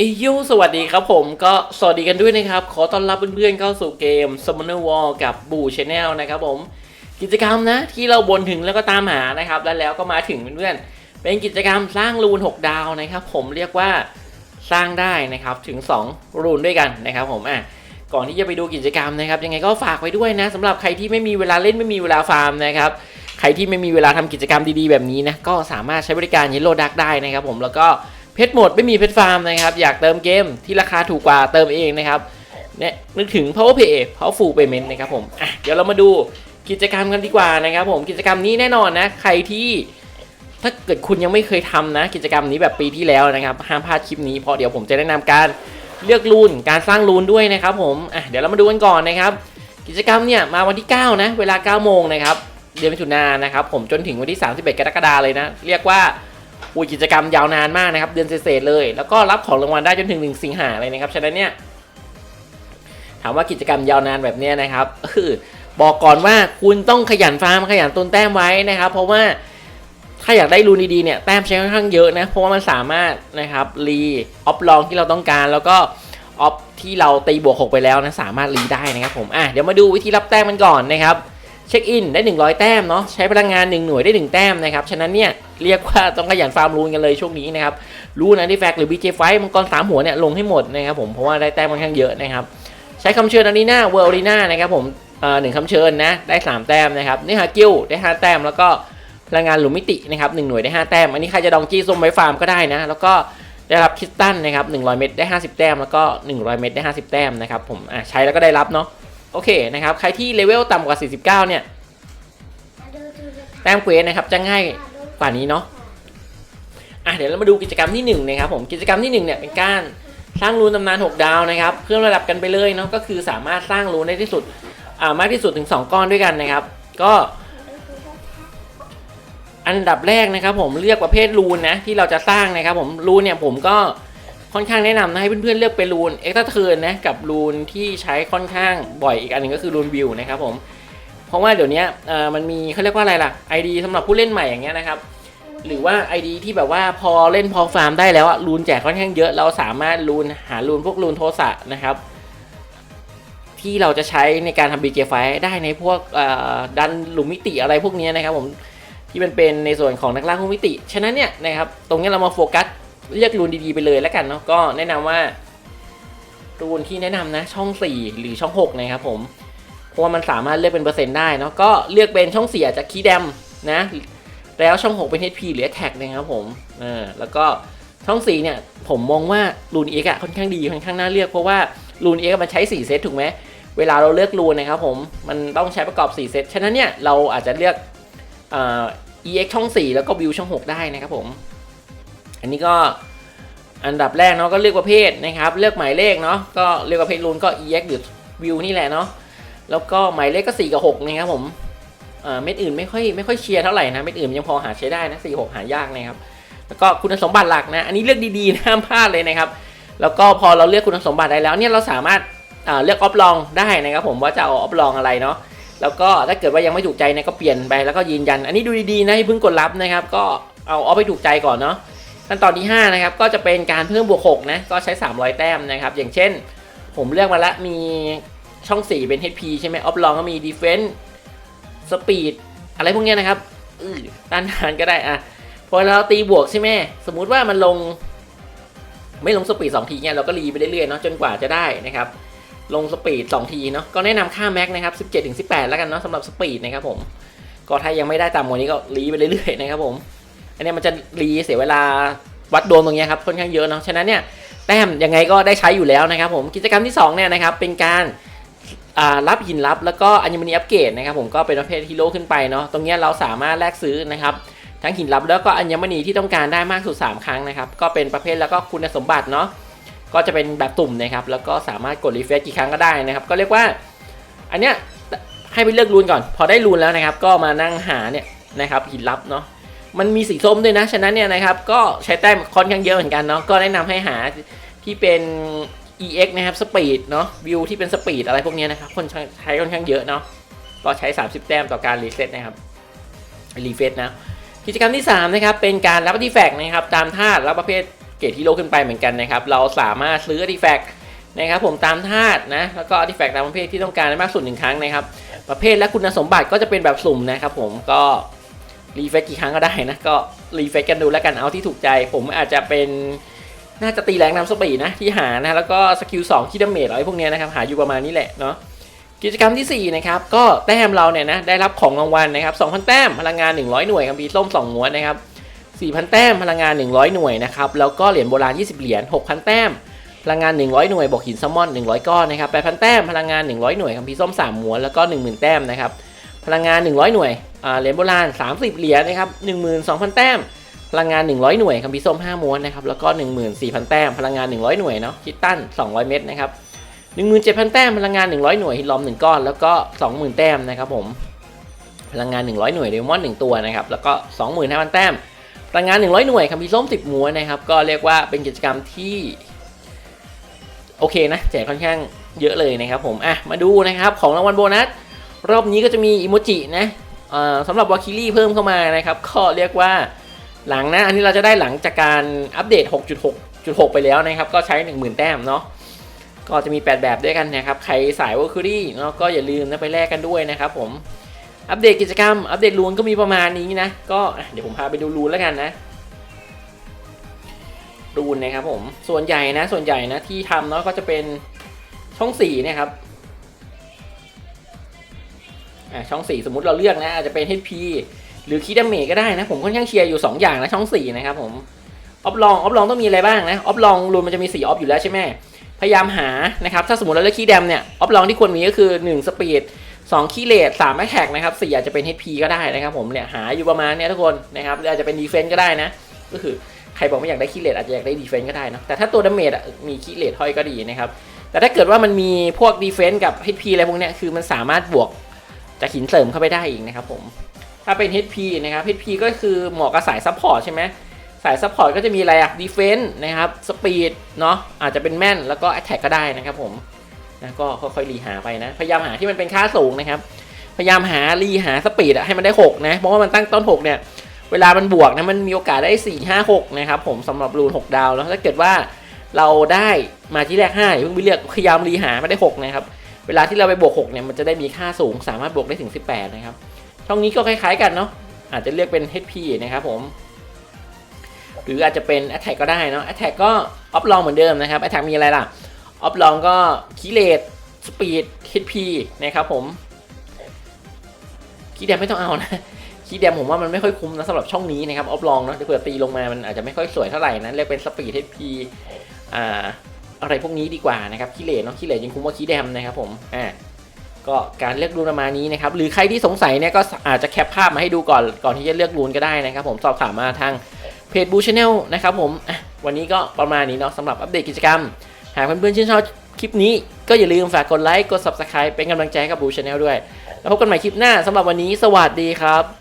เอยโยสวัสดีครับผมก็สวัสดีกันด้วยนะครับ ขอต้อนรับเพื่อนๆเข้าสู่เกม Summoner War กับบูชแนลนะครับผมกิจกรรมนะที่เราบนถึงแล้วก็ตามหานะครับแล้วแล้วก็มาถึงเพื่อนๆเป็นกิจกรรมสร้างรูน 6 ดาวนะครับ ผมเรียกว่าสร้างได้นะครับถึง 2 รูนด้วยกันนะครับ ผมอะก่อนที่จะไปดูกิจกรรมนะครับ ยังไงก็ฝากไว้ด้วยนะสำหรับใครที่ไม่มีเวลาเล่นไม่มีเวลาฟาร์มนะครับใครที่ไม่มีเวลาทำกิจกรรมดีๆแบบนี้นะก็สามารถใช้บริการ Yellow Duck ได้นะครับ ผมแล้วก็ เพชรหมดไม่มีเพชรฟาร์มนะครับ อยากเติมเกมที่ราคาถูกกว่าเติมเองนะครับเนี่ยนึกถึง Power Pay Powerful Payment นะครับผมอะเดี๋ยวเรามาดูกิจกรรมกันดีกว่านะครับผมกิจกรรมนี้แน่นอนนะ ใครที่ถ้าเกิดคุณยังไม่เคยทำนะ กิจกรรมนี้แบบปีที่แล้วนะครับห้ามพลาดคลิปนี้เพราะเดี๋ยวผมจะแนะนำการเลือกรูนการสร้างรูนด้วยนะครับผมอะเดี๋ยวเรามาดูกันก่อนนะครับ กิจกรรมเนี่ยมาวันที่ 9 นะ เวลา 9 โมงนะครับเดือนมิถุนายนนะครับผมจนถึงวันที่ 31 กรกฎาคมเลยนะ เรียกว่า อุ้ยกิจกรรมยาวนานมากนะครับเดือนเศษเลย แล้วก็รับของรางวัลได้จนถึง1สิงหาเลยนะครับฉะนั้นเนี่ยถามว่ากิจกรรมยาวนานแบบนี้นะครับคือบอกก่อนว่าคุณต้องขยันฟาร์มขยันตุนแต้มไว้นะครับ เพราะว่าถ้าอยากได้รูนดีๆเนี่ยแต้มใช้ค่อนข้างเยอะนะเพราะว่ามันสามารถนะครับรีออฟลองที่เราต้องการแล้วก็ออฟที่เราตีบวก6ไปแล้วนะสามารถรีได้นะครับผมอะเดี๋ยวมาดูวิธีรับแต้มมันก่อนนะครับเช็คอินได้ 100 แต้มเนาะใช้พลังงาน 1 หน่วยได้ 1 แต้มนะครับฉะนั้นเนี่ย เรียกว่าต้องขยันฟาร์มรูนกันเลยช่วงนี้นะครับรูนอันดี้แฟกหรือ BJ ไฟมังกรสามหัวเนี่ยลงให้หมดนะครับผมเพราะว่าได้แต้มค่อนข้างเยอะนะครับใช้คำเชิญอารีนาเวิร์อารีนานะครับผมเอ่อหนึ่งคำเชิญนะได้ 3 แต้มนะครับนี่ฮะกิลได้ 5 แต้มแล้วก็พลังงานหลุมมิตินะครับหนึ่งหน่วยได้ 5 แต้ม อันนี้ใครจะดองจี้ส้มไว้ฟาร์มก็ได้นะ แล้วก็ได้รับคิสตันนะครับ100 เม็ดได้ 50 แต้ม แล้วก็ 100 เม็ดได้ 50 แต้มนะครับผมอะใช้แล้วก็ได้รับเนาะโอเคนะครับใครที่เลเวลต่ำกว่า 49 เนี่ยแต้มเควสนะครับจะง่าย กว่านี้เนาะอะเดี๋ยวเรามาดูกิจกรรมที่1นะครับผมกิจกรรมที่ 1เนี่ยเป็นการสร้างรูนตำนาน 6 ดาวนะครับเพิ่มระดับกันไปเลยเนาะก็คือสามารถสร้างรูนได้ที่สุดอ่ามากที่สุดถึง 2 ก้อนด้วยกันนะครับ ก็อันดับแรกนะครับผมเลือกประเภทรูนนะที่เราจะสร้างนะครับผมรูนเนี่ยผมก็ค่อนข้างแนะนำนะให้เพื่อนๆเลือกเป็นรูนเอ็กซ์เทิร์นนะกับรูนที่ใช้ค่อนข้างบ่อยอีกอันหนึ่งก็คือรูนวิวนะครับผม เพราะว่าเดี๋ยวนี้มันมีเขาเรียกว่าอะไรล่ะ ID สำหรับผู้เล่นใหม่อย่างเงี้ยนะครับ หรือว่า ID ที่แบบว่าพอเล่นพอฟาร์มได้แล้วอะรูนแจกค่อนข้างเยอะ เราสามารถรูนหารูนพวกรูนโทสะนะครับ ที่เราจะใช้ในการทำ BJ ไฟได้ในพวกดันหลุมมิติอะไรพวกนี้นะครับผมที่มันเป็นในส่วนของนักล่าหุ้มิติ ฉะนั้นเนี่ยนะครับ ตรงนี้เรามาโฟกัสเลือกรูนดีๆไปเลยแล้วกันเนาะ ก็แนะนำว่า รูนที่แนะนำนะ ช่อง 4 หรือช่อง 6 นะครับผม เพราะว่ามันสามารถเลือกเป็นเปอร์เซ็นต์ได้เนาะก็เลือกเป็นช่องเสียจากคีย์แดมนะแล้วช่อง 6 เป็น HP หรือ Attack นะครับผมเออแล้วก็ช่อง4เนี่ยผมมองว่ารูนเอ็กอะค่อนข้างดีค่อนข้างน่าเลือกเพราะว่ารูนเอ็กมันใช้ 4 เซตถูกไหมเวลาเราเลือกรูนนะครับผมมันต้องใช้ประกอบ 4 เซตฉะนั้นเนี่ยเราอาจจะเลือกเอ่อ EX ช่อง 4 แล้วก็ View ช่อง 6 ได้นะครับผม อันนี้ก็อันดับแรกเนาะก็เลือกประเภทนะครับ เลือกหมายเลขเนาะก็เลือกประเภทรูนก็ EX หรือ View นี่แหละเนาะ แล้วก็หมายเลขก็ 4 กับ6นะครับผมเม็ดอื่นไม่ค่อยไม่ค่อยเชียร์เท่าไหร่นะเม็ดอื่นยังพอหาใช้ได้นะ4 6หายากนะครับแล้วก็คุณสมบัติหลักนะอันนี้เลือกดีๆนะห้ามพลาดเลยนะครับแล้วก็พอเราเลือกคุณสมบัติได้แล้วเนี่ยเราสามารถอ่าเลือกออฟลองได้นะครับผมว่าจะเอาออฟลองอะไรเนาะแล้วก็ถ้าเกิดว่ายังไม่ถูกใจเนี่ยก็เปลี่ยนไปแล้วก็ยืนยัน อันนี้ดูดีๆนะเพิ่งกดรับนะครับ ก็เอาออฟไปถูกใจก่อนเนาะขั้นตอนที่5นะครับก็จะเป็นการเพิ่มบวก6นะก็ใช้ 300 แต้มนะครับ อย่างเช่น ผมเลือกมาละมี ช่อง 4 เป็น HP ใช่ไหมออฟลองก็มี Defense Speed อะไรพวกนี้นะครับอือต้านทานก็ได้อะพอเราตีบวกใช่ไหมสมมุติว่ามันลง ไม่ลงสปีด2ทีเนี่ยเราก็รีไปเรื่อยๆเนาะจนกว่าจะได้นะครับ ลงสปีด2ทีเนาะก็แนะนำค่าแม็กนะครับ 17ถึง18 แล้วกันเนาะสำหรับสปีดนะครับผมก็ถ้ายังไม่ได้ต่ำกว่านี้ก็รีไปเรื่อยๆนะครับผมอันนี้มันจะรีเสียเวลาวัดดวงตรงเนี้ยครับค่อนข้างเยอะเนาะฉะนั้นเนี่ยแต้มยังไงก็ได้ใช้อยู่แล้วนะครับผมกิจกรรมที่2เนี่ยนะครับเป็นการ รับหินลับแล้วก็อัญมณีอัปเกรดนะครับผมก็เป็นประเภทฮีโร่ขึ้นไปเนาะตรงนี้เราสามารถแลกซื้อนะครับทั้งหินลับแล้วก็อัญมณีที่ต้องการได้มากสุด 3 ครั้งนะครับก็เป็นประเภทแล้วก็คุณสมบัติเนาะก็จะเป็นแบบตุ่มนะครับแล้วก็สามารถกดรีเฟรชกี่ครั้งก็ได้นะครับก็เรียกว่าอันเนี้ยให้ไปเลือกรูนก่อน พอได้รูนแล้วนะครับ ก็มานั่งหาเนี่ยนะครับหินลับเนาะมันมีสีส้มด้วยนะ ฉะนั้นเนี่ยนะครับก็ใช้แต้มค่อนข้างเยอะเหมือนกันเนาะก็แนะนำให้หาที่เป็น EX นะครับสปีดเนาะวิวที่เป็นสปีดอะไรพวกนี้นะครับคนใช้ค่อนข้างเยอะเนาะก็ใช้ 30 แต้มต่อการรีเซ็ตนะครับรีเฟซนะกิจกรรมที่ 3 นะครับ เป็นการรับอาร์ติแฟกต์นะครับ ตามธาตุรับประเภทเกรดฮีโร่ขึ้นไปเหมือนกันนะครับ เราสามารถซื้ออาร์ติแฟกต์นะครับผมตามธาตุนะแล้วก็อาร์ติแฟกต์ตามประเภทที่ต้องการได้มากสุดหนึ่งครั้งนะครับ ประเภทและคุณสมบัติก็จะเป็นแบบสุ่มนะครับผมก็รีเฟกกี่ครั้งก็ได้นะก็รีเฟกกันดูแล้วกันเอาที่ถูกใจ ผมอาจจะเป็น น่าจะตีแรงนำสปีดนะที่หานะแล้วก็สกิล2คิดดาเมจอะไรพวกเนี้ยนะครับหาอยู่ประมาณนี้แหละเนาะกิจกรรมทีสี่ 4 นะครับ ก็แต้มเราเนี่ยนะได้รับของรางวัลนะครับ 2,000 แต้มพลังงาน 100 หน่วยคัมภีร์ส้ม2ม้วนนะครับ 4,000 แต้มพลังงาน 100 หน่วยนะครับ แล้วก็เหรียญโบราณ 20 เหรียญ 6,000 แต้มพลังงาน 100 หน่วยบอกหินซลมอน 100 ก้อนนะครับ 8,000 แต้มพลังงาน 100 หน่วยคัมภีร์ส้ม3ม้วนแล้วก็ 10,000 แต้มนะครับพลังงาน 100 หน่วยเหรียญโบราณ 30 เหรียญนะครับ12,000 แต้ม พลังงาน 100 หน่วยคัมภีร์ส้ม5ม้วนนะครับแล้วก็ 14,000 แต้มพลังงาน 100 หน่วยเนาะคิตตัน 200 เม็ดนะครับ17,000 แต้มพลังงาน 100 หน่วยฮิตลอม 1 ก้อน แล้วก็ 20,000 แต้มนะครับผมพลังงาน 100 หน่วยเดมอน1ตัวนะครับแล้วก็ 25,000 แต้มพลังงาน 100 หน่วยคัมภีร์ส้ม 10 ม้วนนะครับก็เรียกว่าเป็นกิจกรรมที่โอเคนะแจกค่อนข้างเยอะเลยนะครับผมอะมาดูนะครับของรางวัลโบนัสรอบนี้ก็จะมีอิโมจินะอ่อสำหรับวาคิลี่เพิ่มเข้ามานะครับก็เรียกว่า หลังนะอันนี้เราจะได้หลังจากการอัปเดต 6.6.6 ไปแล้วนะครับ ก็ใช้ 10,000 แต้มเนาะก็จะมี 8 แบบด้วยกันนะครับ ใครสายวาคิลี่เนาะก็อย่าลืมนะไปแลกกันด้วยนะครับผมอัปเดตกิจกรรม อัปเดตรูนก็มีประมาณนี้นะ ก็เดี๋ยวผมพาไปดูรูนแล้วกันนะรูนนะครับผมส่วนใหญ่นะส่วนใหญ่นะที่ทำเนาะก็จะเป็นช่องสี่นะครับอ่าช่องสี่สมมุติเราเลือกนะอาจจะเป็น HP หรือคีดาเมจก็ได้นะ ผมค่อนข้างเชียร์อยู่ 2 อย่างนะช่องสี่นะครับผม ออฟลอง ออฟลองต้องมีอะไรบ้างนะ ออฟลองรูนมันจะมี 4 ออฟอยู่แล้วใช่ไหมพยายามหานะครับ ถ้าสมมติเราเลือกคีแดมเนี่ย ออฟลองที่ควรมีก็คือ 1 สปีด2คีเลต3แมคแท็กนะครับ4อาจจะเป็น HP ก็ได้นะครับผมเนี่ยหาอยู่ประมาณเนี้ยทุกคนนะครับหรืออาจจะเป็นดีเฟนต์ก็ได้นะ ก็คือใครบอกไม่อยากได้คีเลตอาจจะอยากได้ดีเฟนต์ก็ได้นะแต่ถ้าตัวดาเมจอะมีคีเลตห้อยก็ดีนะครับแต่ถ้าเกิดว่ามันมีพวกดีเฟนต์กับ HP อะไรพวกเนี้ยคือมันสามารถบวกจากหินเสริมเข้าไปได้อีกนะครับผม ถ้าเป็น HP นะครับ HP ก็คือเหมาะกับสายซัพพอร์ตใช่ไหมสายซัพพอร์ตก็จะมีอะไรอะดีเฟนต์นะครับสปีดเนาะอาจจะเป็นแม่นแล้วก็แอ t แทกก็ได้นะครับผมนะก็ค่อยๆรีหาไปนะ พยายามหาที่มันเป็นค่าสูงนะครับ พยายามหารีหาสปีดอะให้มันได้หกนะ เพราะว่ามันตั้งต้นหกเนี่ย เวลามันบวกนะมันมีโอกาสได้ 4 5 6 นะครับผมสำหรับรูน 6 ดาวแล้วถ้าเกิดว่าเราได้มาที่แรก5อย่าเพิ่งไปเลือกพยายามรีหามาได้ 6 นะครับ เวลาที่เราไปบวก 6 เนี่ยมันจะได้มีค่าสูงสามารถบวกได้ถึง 18 นะครับ ช่องนี้ก็คล้ายๆกันเนาะอาจจะเลือกเป็น HP นะครับผม หรืออาจจะเป็น Attack ก็ได้เนาะ Attack ก็ออฟลองเหมือนเดิมนะครับ Attack มีอะไรล่ะออฟลองก็คีเลตสปีด HP นะครับผมคีแดมไม่ต้องเอานะคีย์แดมผมว่ามันไม่ค่อยคุ้มนะสำหรับช่องนี้นะครับออฟลองเนาะเดี๋ยวเผื่อตีลงมามันอาจจะไม่ค่อยสวยเท่าไหร่นะเรียกเป็นสปีดเทพีอ่าอะไรพวกนี้ดีกว่านะครับคีเลตเนาะคีเลตยังคุ้มกว่าคีย์แดมนะครับผมอ่า ก็การเลือกรูนประมาณนี้นะครับ หรือใครที่สงสัยเนี่ยก็อาจจะแคปภาพมาให้ดูก่อนก่อนที่จะเลือกรูนก็ได้นะครับ ผมสอบถามมาทางเพจบูชาแนลนะครับผมวันนี้ก็ประมาณนี้เนาะสำหรับอัปเดตกิจกรรม หากเพื่อนๆชื่นชอบคลิปนี้ก็อย่าลืมฝากกดไลค์กด subscribe เป็นกำลังใจให้กับบูชาแนลด้วย แล้วพบกันใหม่คลิปหน้าสำหรับวันนี้สวัสดีครับ